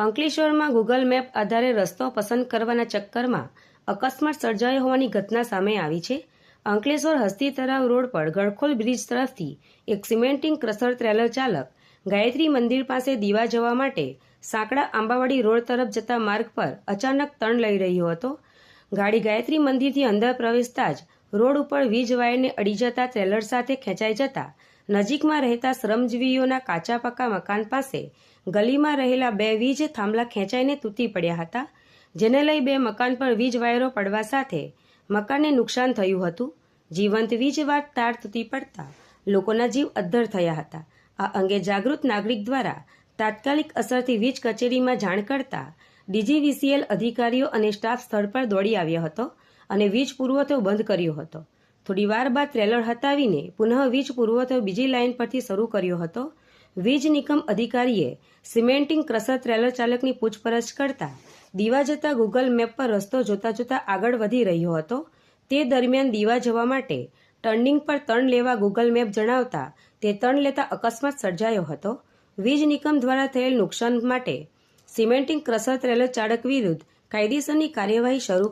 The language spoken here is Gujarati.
અંકલેશ્વરમાં ગૂગલ મેપ આધારે રસ્તો પસંદ કરવાના ચક્કરમાં અકસ્માત સર્જાયો હોવાની ઘટના સામે આવી છે. અંકલેશ્વર હસ્તી તળાવ રોડ પર ગળખોલ બ્રિજ તરફથી એક સિમેન્ટિંગ ક્રસર ટ્રેલર ચાલક ગાયત્રી મંદિર પાસે દીવા જવા માટે સાંકડા આંબાવાડી રોડ તરફ જતા માર્ગ પર અચાનક તણ લઈ રહ્યો હતો. ગાડી ગાયત્રી મંદિરથી અંદર પ્રવેશતા જ રોડ ઉપર વીજ વાયરને અડી જતા ટ્રેલર સાથે ખેંચાઈ જતા નજીકમાં રહેતા શ્રમજીવીઓના કાચા પાકા મકાન પાસે ગલીમાં રહેલા બે વીજ થાંભલા ખેંચાઈને તૂટી પડ્યા હતા, જેને લઈ બે મકાન પર વીજ વાયરો પડવા સાથે મકાનને નુકસાન થયું હતું. જીવંત વીજ વાત તાર તૂટી પડતા લોકોના જીવ અદ્ધર થયા હતા. આ અંગે જાગૃત નાગરિક દ્વારા તાત્કાલિક અસરથી વીજ કચેરીમાં જાણ કરતા ડીજીવીસીએલ અધિકારીઓ અને સ્ટાફ સ્થળ પર દોડી આવ્યો હતો અને વીજ પુરવઠો બંધ કર્યો હતો. થોડી વાર બાદ ટ્રેલર હટાવીને પુનઃ વીજ પુરવઠો બીજી લાઇન પરથી શરૂ કર્યો હતો. વીજ નિગમ અધિકારીએ સિમેન્ટિંગ ક્રસર ટ્રેલર ચાલકની પૂછપરછ કરતા દીવા જતા ગૂગલ મેપ પર રસ્તો જોતા જોતા આગળ વધી રહ્યો હતો. તે દરમિયાન દીવા જવા માટે ટર્નિંગ પર તણ લેવા ગૂગલ મેપ જણાવતા તે તણ લેતા અકસ્માત સર્જાયો હતો. વીજ નિગમ દ્વારા થયેલ નુકસાન માટે સિમેન્ટિંગ ક્રસર ટ્રેલર ચાલક વિરુદ્ધ કાયદેસરની કાર્યવાહી શરૂ